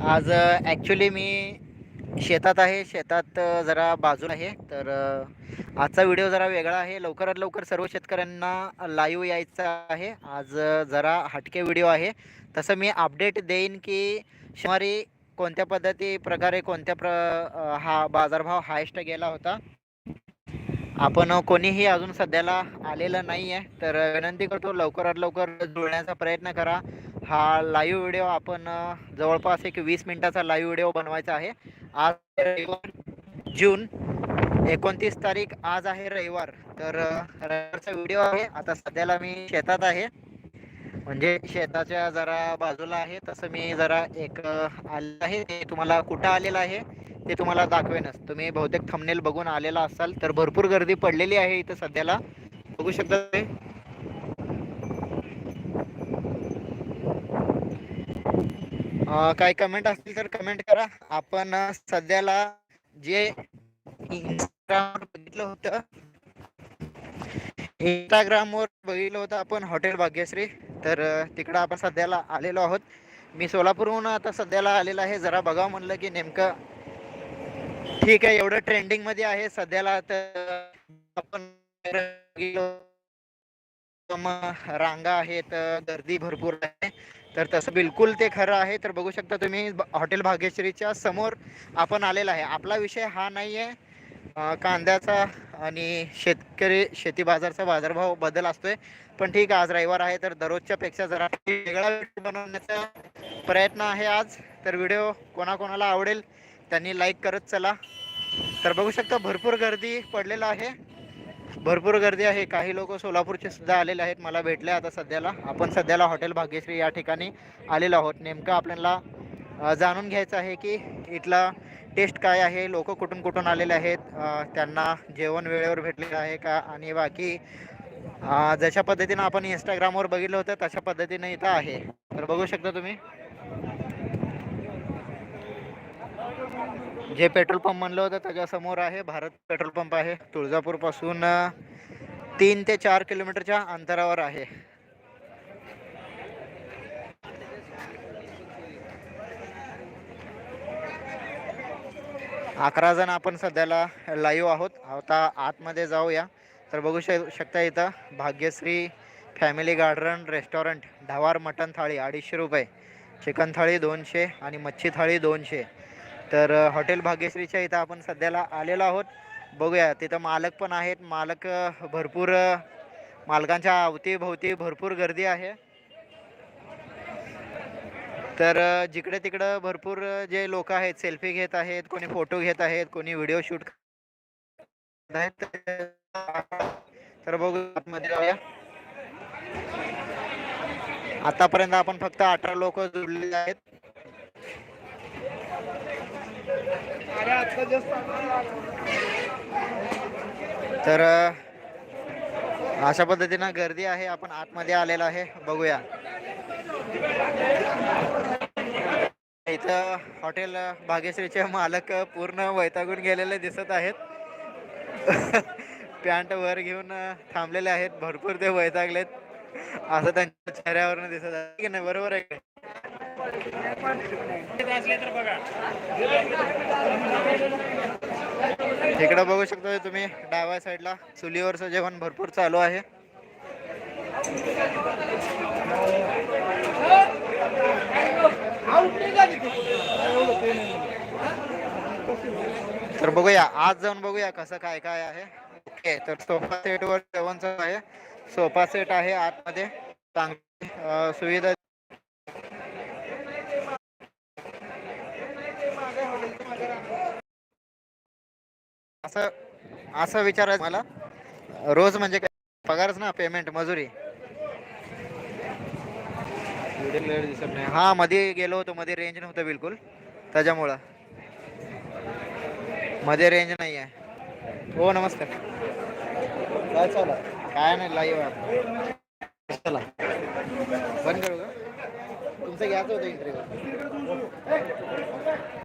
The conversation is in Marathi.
आज ॲक्च्युली मी शेतात आहे. शेतात जरा बाजून आहे. तर आजचा व्हिडिओ जरा वेगळा आहे. लवकरात लवकर सर्व शेतकऱ्यांना लाईव्ह यायचं आहे. आज जरा हटके व्हिडिओ आहे. तसं मी अपडेट देईन की शनिवारी कोणत्या पद्धती प्रकारे कोणत्या प्र हा बाजारभाव हायस्ट गेला होता. आपण कोणीही अजून सध्याला आलेलं नाही आहे तर विनंती करतो लवकरात लवकर जुळण्याचा प्रयत्न करा. हा लाईव्ह व्हिडिओ आपण जवळपास एक वीस मिनिटाचा लाईव्ह व्हिडिओ बनवायचा आहे. आज रविवार जून एकोणतीस तारीख आज आहे रविवार. तर रविवारचा व्हिडिओ आहे. आता सध्याला मी शेतात आहे. म्हणजे शेताच्या जरा बाजूला आहे. तसं मी जरा एक आले आलेलं आहे. ते तुम्हाला कुठं आलेलं आहे ते तुम्हाला दाखवेनच. तुम्ही बहुतेक थंबनेल बघून आलेला असाल तर भरपूर गर्दी पडलेली आहे इथं सध्याला. बघू शकता काही कमेंट असतील तर कमेंट करा. आपण सध्याला जे इंस्टाग्रामवर बघितलं होतं इंस्टाग्रामवर बघितलं होतं आपण हॉटेल भाग्यश्री. तर तिकडं आपण सध्याला आलेलो आहोत. मी सोलापूरहून आता सध्याला आलेलं आहे. जरा बघावं म्हणलं की नेमकं ठीक आहे एवढं ट्रेंडिंगमध्ये आहे सध्याला. तर आपण रांगा आहेत गर्दी भरपूर आहे. तर तसं बिलकुल ते खरं आहे. तर बघू शकता तुम्ही हॉटेल भाग्यश्रीच्या समोर आपण आलेला आहे. आपला विषय हा नाही आहे कांद्याचा आणि शेतकरी शेती बाजारचा बाजारभाव बदल असतोय. पण ठीक आहे आज रविवार आहे तर दररोजच्या पेक्षा जरा वेगळा व्हिडिओ बनवण्याचा प्रयत्न आहे आज. तर व्हिडिओ कोणाकोणाला आवडेल त्यांनी लाईक करत चला. तर बघू शकता भरपूर गर्दी पडलेला आहे. भरपूर गर्दी आहे. काही लोक सोलापूरचे सुद्धा आलेले आहेत. मला भेटले आता सध्याला. आपण सध्याला हॉटेल भाग्यश्री या ठिकाणी आलेलो आहोत. नेमकं आपल्याला जाणून घ्यायचं आहे की इथला टेस्ट काय आहे? लोक कुठून कुठून आलेले आहेत? त्यांना जेवण वेळेवर भेटलेलं आहे का? आणि बाकी जशा पद्धतीनं आपण इंस्टाग्रामवर बघितलं होतं तशा पद्धतीनं इथं आहे. तर बघू शकता तुम्ही. जे पेट्रोल पंप म्हणलं होतं त्याच्यासमोर आहे भारत पेट्रोल पंप आहे. तुळजापूरपासून तीन ते चार किलोमीटरच्या अंतरावर आहे. अकरा जण आपण सध्याला लाईव्ह आहोत. आता आतमध्ये जाऊया. तर बघू शक शकता इथं भाग्यश्री फॅमिली गार्डन रेस्टॉरंट धावार मटण थाळी अडीचशे रुपये. चिकन थाळी दोनशे आणि मच्छी थाळी दोनशे. तर हॉटेल भाग्यश्रीच्या इथं आपण सध्याला आलेलो आहोत. बघूया तिथं मालक पण आहेत. मालक भरपूर मालकांच्या अवतीभोवती भरपूर गर्दी आहे. तर जिकडे तिकडं भरपूर जे लोक आहेत सेल्फी घेत आहेत कोणी फोटो घेत आहेत कोणी व्हिडिओ शूट आहेत तर बघू आतमध्ये जाऊया. आतापर्यंत आपण फक्त अठरा लोक जुडलेले आहेत. तर अशा पद्धतीनं गर्दी आहे. आपण आतमध्ये आलेलो आहे. बघूया. इथं हॉटेल भाग्यश्रीचे मालक पूर्ण वैतागून गेलेले दिसत आहेत. पॅन्ट वर घेऊन थांबलेले आहेत. भरपूर ते वैतागलेत. असं त्यांच्या चेहऱ्यावरनं दिसत आहे. की नाही बरोबर आहे का? इकडं बघू शकता तुम्ही डाव्या साईडला. चुलीवरचं जेवण भरपूर चालू आहे. तर बघूया आज जाऊन बघूया कसं काय काय आहे. ओके तर सोफा सेट वर जेवणचं आहे. सोफा सेट आहे आतमध्ये. चांगली सुविधा असं असं विचारायचं मला. रोज म्हणजे काय? पगारच ना पेमेंट मजुरी. व्हिडिओ क्लिअर दिसत नाही हा मध्ये गेलो होतो मध्ये रेंज नव्हतं बिलकुल. त्याच्यामुळं. मध्ये रेंज नाही आहे हो नमस्कार. काय चालू काय नाही लाईव्ह चला. बंद करू का? तुमचं घ्यायचं होतं इंटरव्ह्यू